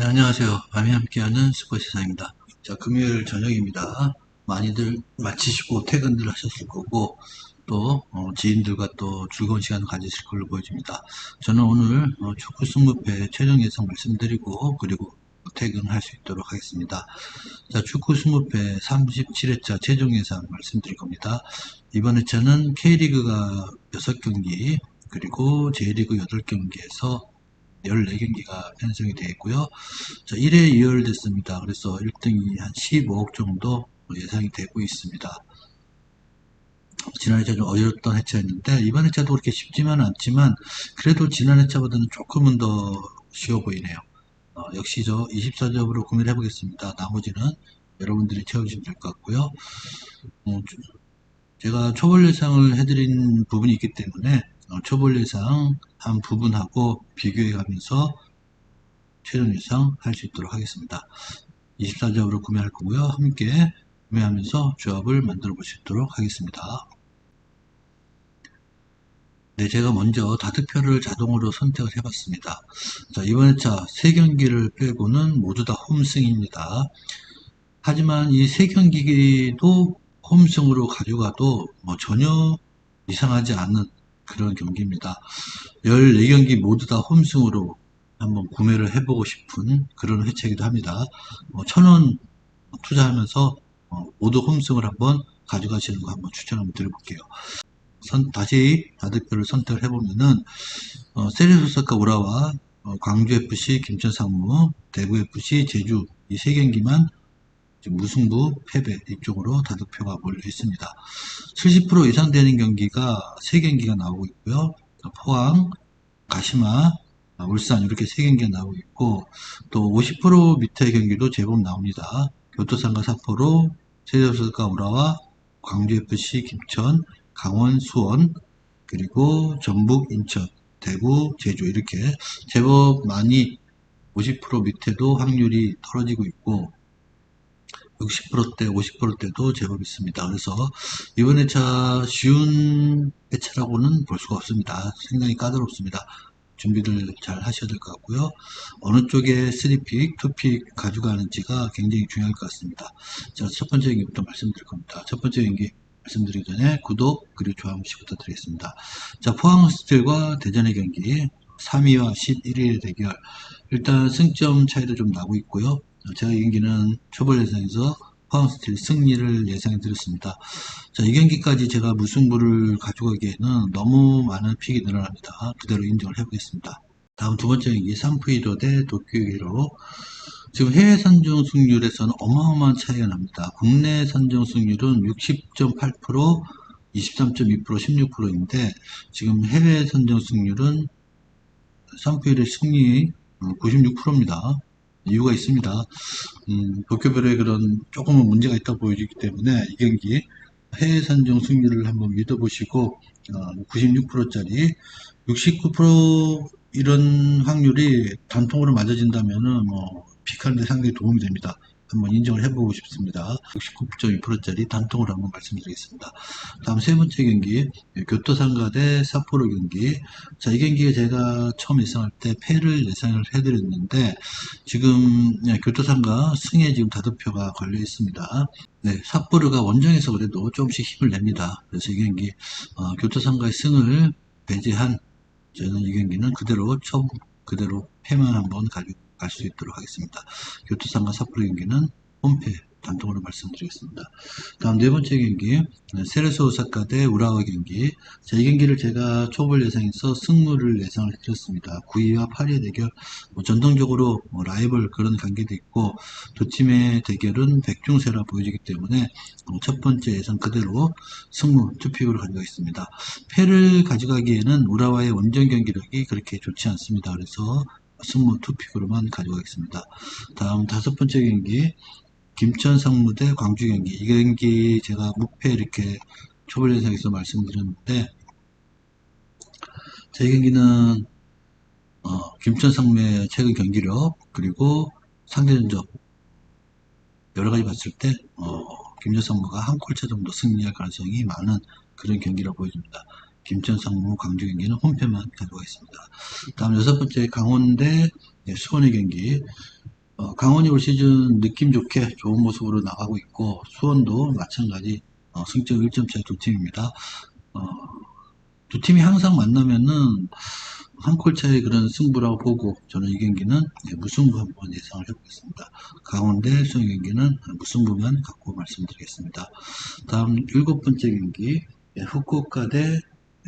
네, 안녕하세요. 밤이 함께하는 스포츠사입니다. 자, 금요일 저녁입니다. 많이들 마치시고 퇴근들 하셨을 거고, 또, 어, 지인들과 또 즐거운 시간 가지실 걸로 보여집니다. 저는 오늘 어, 축구 승무패 최종 예상 말씀드리고, 그리고 퇴근할 수 있도록 하겠습니다. 자, 축구 승무패 37회차 최종 예상 말씀드릴 겁니다. 이번 회차는 K리그가 6경기, 그리고 J리그 8경기에서 14경기가 편성이 되어 있고요. 자, 1회 2열 됐습니다. 그래서 1등이 한 15억 정도 예상이 되고 있습니다. 지난 좀 어려웠던 회차였는데 이번 회차도 그렇게 쉽지만은 않지만 그래도 지난 회차보다는 조금은 더 쉬워 보이네요. 어, 역시 저 24점으로 구매를 해보겠습니다. 나머지는 여러분들이 채우시면 될 것 같고요. 어, 제가 초벌 예상을 해드린 부분이 있기 때문에 어, 초벌 예상 한 부분하고 비교해 가면서 최종 예상 할 수 있도록 하겠습니다. 24점으로 구매할 거고요. 함께 구매하면서 조합을 만들어 볼 수 있도록 하겠습니다. 네, 제가 먼저 다득표를 자동으로 선택을 해봤습니다. 자, 이번 회차 3경기를 빼고는 모두 다 홈승입니다. 하지만 이 3경기도 홈승으로 가져가도 뭐 전혀 이상하지 않은 그런 경기입니다. 14경기 모두 다 홈승으로 한번 구매를 해보고 싶은 그런 회차이기도 합니다. 뭐 천원 투자하면서 어, 모두 홈승을 한번 가져가시는 거 한번 추천 한번 드려볼게요. 선, 다시 다득표를 선택을 해보면은 어, 세리소사카 우라와 어, 광주FC 김천상무, 대구FC 제주 이 세 경기만 무승부 패배 이쪽으로 다득표가 몰려 있습니다. 70% 이상 되는 경기가 3경기가 나오고 있고요. 포항, 가시마, 울산 이렇게 3경기가 나오고 있고 또 50% 밑의 경기도 제법 나옵니다. 교토상가 사포로, 세대수가 우라와 광주FC 김천, 강원 수원 그리고 전북 인천, 대구 제주 이렇게 제법 많이 50% 밑에도 확률이 떨어지고 있고 60%대, 50%대도 제법 있습니다. 그래서 이번 회차 쉬운 회차라고는 볼 수가 없습니다. 상당히 까다롭습니다. 준비를 잘 하셔야 될 것 같고요. 어느 쪽에 3픽, 2픽 가져가는지가 굉장히 중요할 것 같습니다. 자, 첫 번째 경기부터 말씀드릴 겁니다. 첫 번째 경기 말씀드리기 전에 구독 그리고 좋아요 한 번씩 부탁드리겠습니다. 자, 포항 스틸과 대전의 경기 3위와 11위의 대결 일단 승점 차이도 좀 나고 있고요. 제가 이 경기는 초벌 예상에서 포항스틸 승리를 예상해 드렸습니다. 자, 이 경기까지 제가 무승부를 가져가기에는 너무 많은 픽이 늘어납니다. 그대로 인정을 해보겠습니다. 다음 두 번째 경기 산프이도 대 도쿄기로 지금 해외 선정 승률에서는 어마어마한 차이가 납니다. 국내 선정 승률은 60.8%, 23.2%, 16%인데 지금 해외 선정 승률은 산프이의 승리 96%입니다. 이유가 있습니다. 음, 도쿄별의 그런 조금은 문제가 있다 보여지기 때문에 이 경기 해외 선정 승률을 한번 믿어보시고 어, 96%짜리 69% 이런 확률이 단통으로 맞아진다면은 뭐 픽하는데 상당히 도움이 됩니다. 한번 인정을 해보고 싶습니다. 69.2%짜리 단통으로 한번 말씀드리겠습니다. 다음 세 번째 경기 교토상가 대 사포로 경기 자 이 경기가 제가 처음 예상할 때 패를 예상을 해드렸는데 지금 네, 교토상가 승에 지금 다득표가 걸려 있습니다. 네, 삿포로가 원정에서 그래도 조금씩 힘을 냅니다. 그래서 이 경기 어, 교토상가의 승을 배제한 저는 이 경기는 그대로 처음 그대로 패만 한번 가지고 갈수 있도록 하겠습니다. 교토상가 삿포로 경기는 홈패 단독으로 말씀드리겠습니다. 다음 네 번째 경기 세레소 오사카 대 우라와 경기 자, 이 경기를 제가 초벌 예상에서 승무를 예상을 드렸습니다. 9위와 8위의 대결 뭐 전통적으로 뭐 라이벌 그런 관계도 있고 두 팀의 대결은 백중세라 보여지기 때문에 어, 첫 번째 예상 그대로 승무 투픽으로 가져가겠습니다. 패를 가져가기에는 우라와의 원정 경기력이 그렇게 좋지 않습니다. 그래서 승무 투픽으로만 가져가겠습니다. 다음 다섯 번째 경기 김천 상무대 광주 경기 이 경기 제가 무패 이렇게 초벌 예상에서 말씀드렸는데 제 경기는 어, 김천 상무의 최근 경기력 그리고 상대 전적 여러 가지 봤을 때 어, 김천 상무가 한 콜차 정도 승리할 가능성이 많은 그런 경기라고 보여집니다. 김천 상무 광주 경기는 홈패만 가져가 있습니다. 다음 여섯 번째 강원대 수원의 경기 어, 강원이 올 시즌 느낌 좋게 좋은 모습으로 나가고 있고 수원도 마찬가지 어, 승점 1점 차의 두 팀입니다. 어, 두 팀이 항상 만나면은 한골 차의 그런 승부라고 보고 저는 이 경기는 예, 무승부 한번 예상을 해보겠습니다. 강원대 수원 경기는 무승부만 갖고 말씀드리겠습니다. 다음 일곱 번째 경기 예, 후쿠오카 대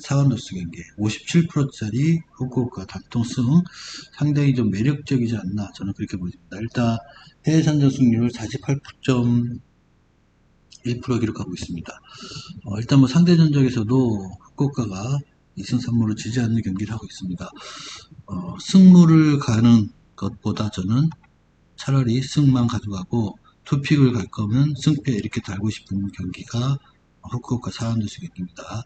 사관도스 경기 57%짜리 후쿠오카 단통승 상당히 좀 매력적이지 않나 저는 그렇게 보입니다. 일단 해외 산전 승률 48.1% 기록하고 있습니다. 어, 일단 뭐 상대 전적에서도 후쿠오카가 2승 3무를 지지 않는 경기를 하고 있습니다. 어, 승무를 가는 것보다 저는 차라리 승만 가져가고 투픽을 갈 거면 승패 이렇게 달고 싶은 경기가 후쿠오카 사람도시 경기입니다.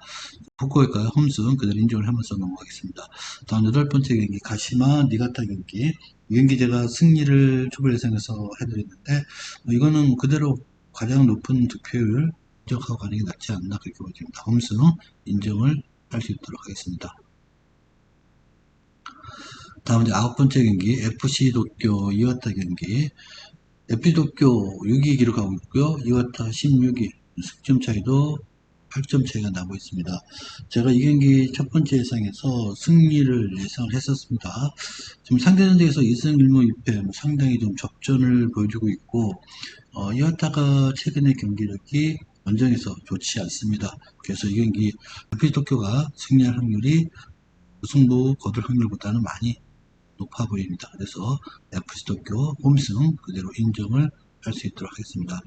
후쿠오카 홈승 그대로 인정을 하면서 넘어가겠습니다. 다음 여덟 번째 경기 가시마 니가타 경기 이 경기 제가 승리를 초보 예상해서 해드렸는데 뭐 이거는 그대로 가장 높은 득표율 인정하고 가는 게 낫지 않나 그렇게 보입니다. 홈승 인정을 할 수 있도록 하겠습니다. 다음 이제 아홉 번째 경기 FC 도쿄 이와타 경기 FC 도쿄 6위 기록하고 있고요. 이와타 16위 승점 차이도 8점 차이가 나고 있습니다. 제가 이 경기 첫 번째 예상에서 승리를 예상을 했었습니다. 지금 상대 전적에서 2승 1무 2패 상당히 좀 접전을 보여주고 있고 어, 이와타가 최근의 경기력이 원정에서 좋지 않습니다. 그래서 이 경기 FC 도쿄가 승리할 확률이 승부 거둘 확률보다는 많이 높아 보입니다. 그래서 FC 도쿄 홈승 그대로 인정을 할 수 있도록 하겠습니다.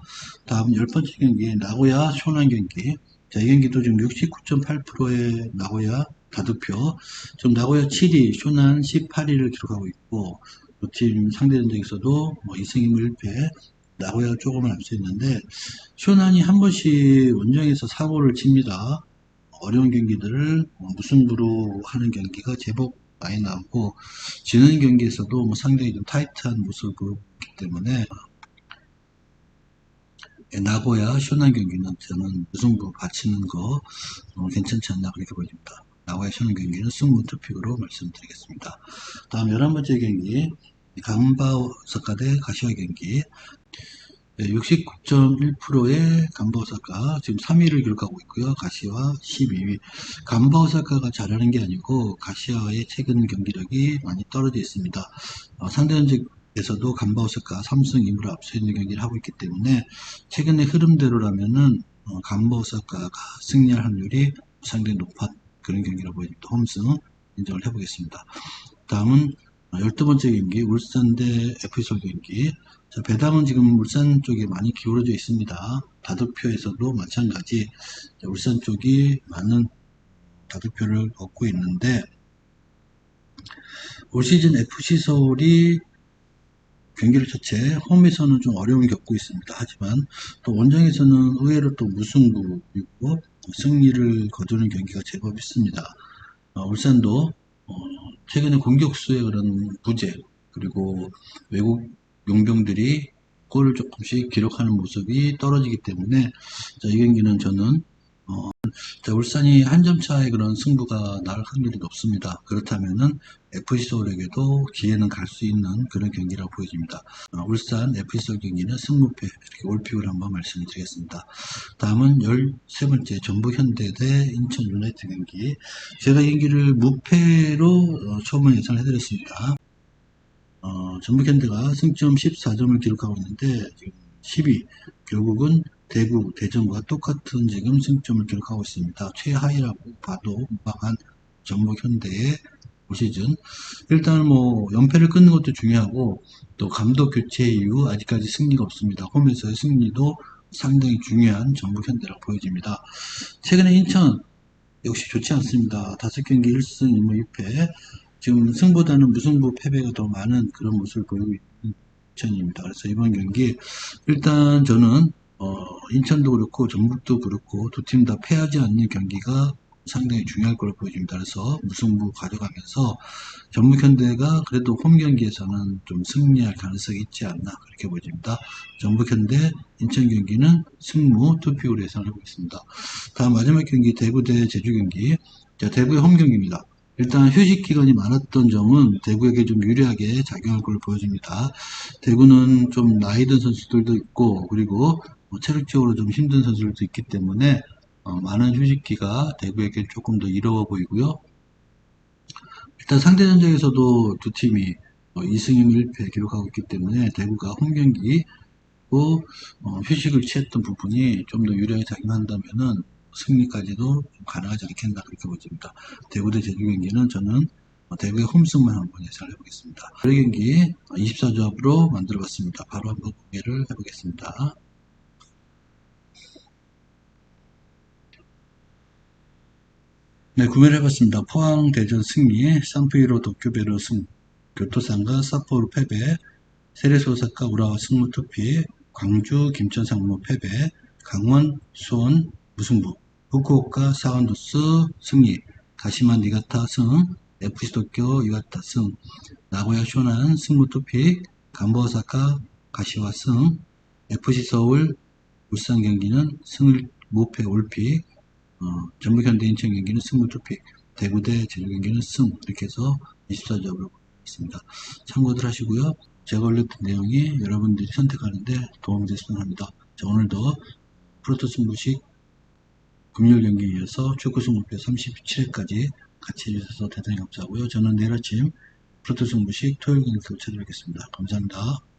다음 열 번째 경기 나고야 쇼난 경기. 자, 이 경기도 지금 69.8%의 나고야 다득표. 지금 나고야 7위, 쇼난 18위를 기록하고 있고 두 팀 상대 전적에서도 뭐 2승 2무 1패 나고야 조금은 앞서 있는데 쇼난이 한 번씩 원정에서 사고를 칩니다. 어려운 경기들을 무승부로 하는 경기가 제법 많이 나오고 지는 경기에서도 뭐 상당히 좀 타이트한 모습을 보였기 때문에 나고야 쇼난 경기는 저는 무승부 바치는 거 어, 괜찮지 않나 그렇게 보입니다. 나고야 쇼난 경기는 승부 투픽으로 말씀드리겠습니다. 다음 11번째 경기 강바오사카 대 가시와 경기 69.1%의 간바오사카 지금 3위를 기록하고 있고요. 가시와 12위. 간바오사카가 잘하는 게 아니고 가시와의 최근 경기력이 많이 떨어져 있습니다. 어, 상대 전적 에서도 간바오사카 3승 2무를 앞서 있는 경기를 하고 있기 때문에 최근의 흐름대로라면은 어, 간바오사카가 승리할 확률이 상당히 높은 그런 경기라고 보입니다. 홈승 인정을 해보겠습니다. 다음은 12번째 경기 울산 대 FSL 경기 자, 배당은 지금 울산 쪽에 많이 기울어져 있습니다. 다득표에서도 마찬가지 자, 울산 쪽이 많은 다득표를 얻고 있는데 올 시즌 FC 서울이 경기를 자체 홈에서는 좀 어려움을 겪고 있습니다. 하지만 또 원정에서는 의외로 또 무승부이고 승리를 거두는 경기가 제법 있습니다. 어, 울산도 어, 최근에 공격수의 그런 부재 그리고 외국 용병들이 골을 조금씩 기록하는 모습이 떨어지기 때문에 자, 이 경기는 저는 어, 자, 울산이 한 점 차의 그런 승부가 날 확률이 높습니다. 그렇다면은 FC 서울에게도 기회는 갈 수 있는 그런 경기라고 보여집니다. 어, 울산 FC 서울 경기는 승무패 이렇게 올픽을 한번 말씀드리겠습니다. 다음은 13번째 전북 현대 대 인천 유나이트 경기. 제가 이 경기를 무패로 어, 처음에 예상을 해드렸습니다. 어, 전북현대가 승점 14점을 기록하고 있는데 지금 10위 결국은 대구 대전과 똑같은 지금 승점을 기록하고 있습니다. 최하위라고 봐도 무방한 전북 현대의 올 시즌 일단 뭐 연패를 끊는 것도 중요하고 또 감독 교체 이후 아직까지 승리가 없습니다. 홈에서의 승리도 상당히 중요한 전북 현대라고 보여집니다. 최근에 인천 역시 좋지 않습니다. 다섯 경기 1승 1무 2패 지금 승보다는 무승부 패배가 더 많은 그런 모습을 보이고 있는 인천입니다. 그래서 이번 경기 일단 저는 어, 인천도 그렇고 전북도 그렇고 두 팀 다 패하지 않는 경기가 상당히 중요할 걸로 보여집니다. 그래서 무승부 가져가면서 전북현대가 그래도 홈 경기에서는 좀 승리할 가능성이 있지 않나 그렇게 보여집니다. 전북현대 인천 경기는 승무 투표로 예상을 하고 있습니다. 다음 마지막 경기 대구 대 제주 경기 자, 대구의 홈 경기입니다. 일단 휴식 기간이 많았던 점은 대구에게 좀 유리하게 작용할 걸 보여줍니다. 대구는 좀 나이 든 선수들도 있고 그리고 뭐 체력적으로 좀 힘든 선수들도 있기 때문에 어, 많은 휴식기가 대구에게 조금 더 이로워 보이고요. 일단 상대 전적에서도 두 팀이 어, 2승 1패 기록하고 있기 때문에 대구가 홈 경기 또 어, 휴식을 취했던 부분이 좀 더 유리하게 작용한다면은 승리까지도 좀 가능하지 않겠나 그렇게 보입니다. 대구 대 제주 경기는 저는 어, 대구의 홈승만 한번 예상을 해보겠습니다. 저희 경기 24조합으로 만들어봤습니다. 바로 한번 공개를 해보겠습니다. 네, 구매를 해봤습니다. 포항 대전 승리, 산프이로 도쿄베르 승, 교토상가 사포로 패배, 세레소 오사카 우라와 승무 투피, 광주 김천 상무 패배, 강원 수원 무승부, 후쿠오카 사완도스 승리, 가시마 니가타 승, FC 도쿄 이와타 승, 나고야 쇼난 승무 투피, 간보 오사카 가시와 승, FC 서울 울산 경기는 승을 무패 올피, 어, 전북 현대 인천 경기는 승무 투픽, 대구 대 제주 경기는 승 이렇게 해서 24점으로 있습니다. 참고들 하시고요. 제가 올렸던 내용이 여러분들이 선택하는데 도움이 됐으면 합니다. 자, 오늘도 프로토 승부식 금요일 경기에 이어서 축구 승부표 37회까지 같이 해주셔서 대단히 감사하고요. 저는 내일 아침 프로토 승부식 토요일 경기에서 찾아뵙겠습니다. 감사합니다.